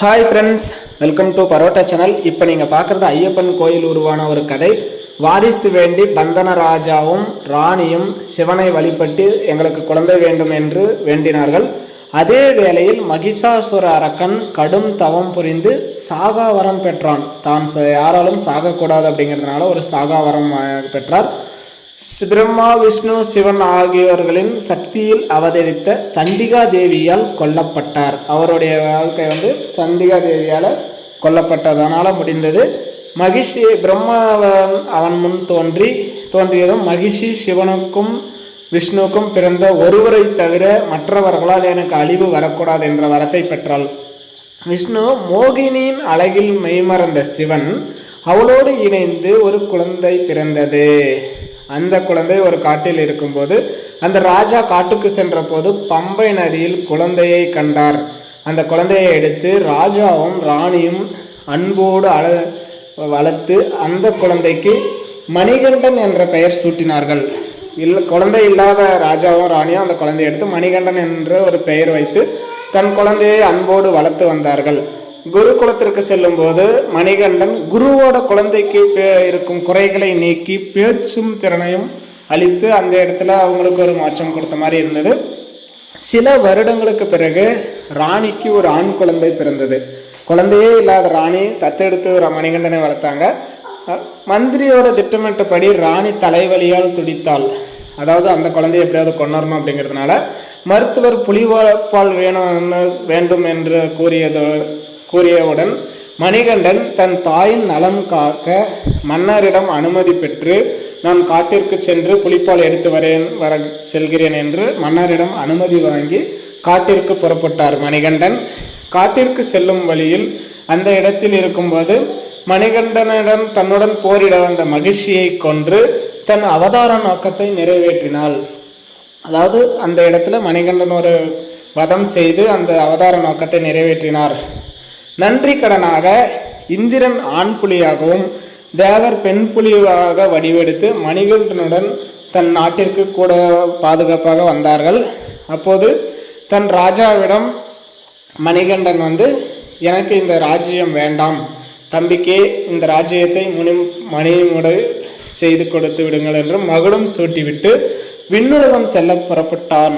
Hi friends welcome to Parotta channel இப்போ நீங்கள் பார்க்குறது ஐயப்பன் கோயில் உருவான ஒரு கதை. வாரிசு வேண்டி பந்தன ராஜாவும் ராணியும் சிவனை வழிபட்டு எங்களுக்கு குழந்தை வேண்டும் என்று வேண்டினார்கள். அதே வேளையில் மகிஷாசுர அரக்கன் கடும் தவம் புரிந்து சாகாவரம் பெற்றான். தான் ச- யாராலும் சாகக்கூடாது அப்படிங்கிறதுனால ஒரு சாகாவரம் பெற்றார். பிரம்மா விஷ்ணு சிவன் ஆகியோர்களின் சக்தியில் அவதரித்த சண்டிகா தேவியால் கொல்லப்பட்டார். அவருடைய வாழ்க்கை வந்து சண்டிகா தேவியால் கொல்லப்பட்டதனால முடிந்தது. மகிஷி பிரம்மாவன் அவன் முன் தோன்றி தோன்றியதும் மகிஷி சிவனுக்கும் விஷ்ணுவுக்கும் பிறந்த ஒருவரை தவிர மற்றவர்களால் எனக்கு அழிவு வரக்கூடாது என்ற வரத்தை பெற்றாள். விஷ்ணு மோகினியின் அழகில் மெய்மறந்த சிவன் அவளோடு இணைந்து ஒரு குழந்தை பிறந்தது. அந்த குழந்தை ஒரு காட்டில் இருக்கும்போது அந்த ராஜா காட்டுக்கு சென்றபோது பம்பை நதியில் குழந்தையை கண்டார். அந்த குழந்தையை எடுத்து ராஜாவும் ராணியும் அன்போடு அழ வளர்த்து அந்த குழந்தைக்கு மணிகண்டன் என்ற பெயர் சூட்டினார்கள். இல்ல குழந்தை இல்லாத ராஜாவும் ராணியும் அந்த குழந்தையை எடுத்து மணிகண்டன் என்ற ஒரு பெயர் வைத்து தன் குழந்தையை அன்போடு வளர்த்து வந்தார்கள். குருகுலத்திற்கு செல்லும்போது மணிகண்டன் குருவோட குழந்தைக்கு இருக்கும் குறைகளை நீக்கி பேச்சும் திறனையும் அளித்து அந்த இடத்துல அவங்களுக்கு ஒரு மாற்றம் கொடுத்த மாதிரி இருந்தது. சில வருடங்களுக்கு பிறகு ராணிக்கு ஒரு ஆண் குழந்தை பிறந்தது. குழந்தையே இல்லாத ராணி தத்தெடுத்து ஒரு மணிகண்டனை வளர்த்தாங்க. மந்திரியோட திட்டமிட்டபடி ராணி தலைவலியால் துடித்தாள். அதாவது அந்த குழந்தையை எப்படியாவது கொண்டாடணும் அப்படிங்கிறதுனால மருத்துவர் புலிவாப்பால் வேணும்னு வேண்டும் என்று கூறியது கூறியவுடன் மணிகண்டன் தன் தாயின் நலம் காக்க மன்னரிடம் அனுமதி பெற்று நான் காட்டிற்கு சென்று புலிப்பால் எடுத்து வரேன் வர செல்கிறேன் என்று மன்னரிடம் அனுமதி வாங்கி காட்டிற்கு புறப்பட்டார் மணிகண்டன். காட்டிற்கு செல்லும் வழியில் அந்த இடத்தில் இருக்கும்போது மணிகண்டனிடம் தன்னுடன் போரிட வந்த மகிழ்ச்சியை கொன்று தன் அவதார நோக்கத்தை நிறைவேற்றினாள். அதாவது அந்த இடத்துல மணிகண்டன் ஒரு வதம் செய்து அந்த அவதார நோக்கத்தை நிறைவேற்றினார். நன்றி கடனாக இந்திரன் ஆண் புலியாகவும் தேவர் பெண் புலியாக வடிவெடுத்து மணிகண்டனுடன் தன் நாட்டிற்கு கூட பாதுகாப்பாக வந்தார்கள். அப்போது தன் ராஜாவிடம் மணிகண்டன் வந்து எனக்கு இந்த ராஜ்யம் வேண்டாம். தம்பிக்கே இந்த ராஜ்யத்தை முனி மணிமுடை செய்து கொடுத்து விடுங்கள் என்று மகுடம் சூட்டிவிட்டு விண்ணுலகம் செல்ல புறப்பட்டான்.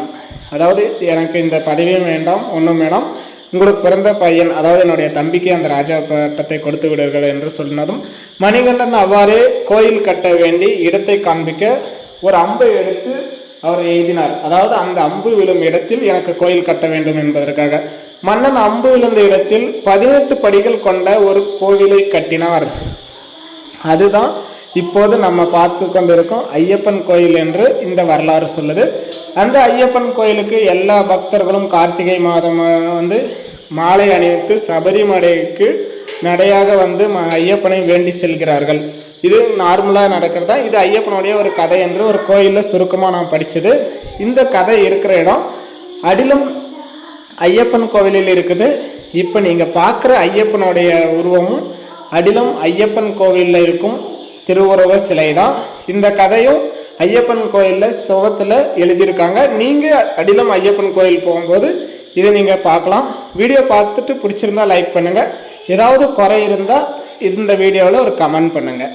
அதாவது எனக்கு இந்த பதவியும் வேண்டாம் ஒன்றும் வேண்டாம் உங்களுக்கு பிறந்த பையன் அதாவது என்னுடைய தம்பிக்கு அந்த ராஜா பட்டத்தை கொடுத்து விடுவீர்கள் என்று சொன்னதும் மணிகண்டன் அவ்வாறே கோயில் கட்ட வேண்டி இடத்தை காண்பிக்க ஒரு அம்பை எடுத்து அவர் எழுதினார் அதாவது அந்த அம்பு விழும் இடத்தில் எனக்கு கோயில் கட்ட வேண்டும் என்பதற்காக. மன்னன் அம்பு விழுந்த இடத்தில் பதினெட்டு படிகள் கொண்ட ஒரு கோவிலை கட்டினார். அதுதான் இப்போது நம்ம பார்த்து கொண்டிருக்கோம் ஐயப்பன் கோயில் என்று இந்த வரலாறு சொல்லுது. அந்த ஐயப்பன் கோயிலுக்கு எல்லா பக்தர்களும் கார்த்திகை மாதம் வந்து மாலை அணிவித்து சபரிமலைக்கு நடையாக வந்து ம- ஐயப்பனை வேண்டி செல்கிறார்கள். இது நார்மலாக நடக்கிறதா? இது ஐயப்பனுடைய ஒரு கதை என்று ஒரு கோயிலில் சுருக்கமாக நான் படித்தது இந்த கதை இருக்கிற இடம் அடிலும் ஐயப்பன் கோவிலில் இருக்குது. இப்போ நீங்கள் பார்க்குற ஐயப்பனுடைய உருவமும் அடிலும் ஐயப்பன் கோவிலில் இருக்கும். திருவுருவ சிலை தான் இந்த கதையும் ஐயப்பன் கோயிலில் சுவத்தில் எழுதியிருக்காங்க. நீங்கள் அடிலம் ஐயப்பன் கோயில் போகும்போது இதை நீங்கள் பார்க்கலாம். வீடியோ பார்த்துட்டு பிடிச்சிருந்தா லைக் பண்ணுங்கள் ஏதாவது குறை இருந்தால் இந்த வீடியோவில் ஒரு கமெண்ட் பண்ணுங்கள்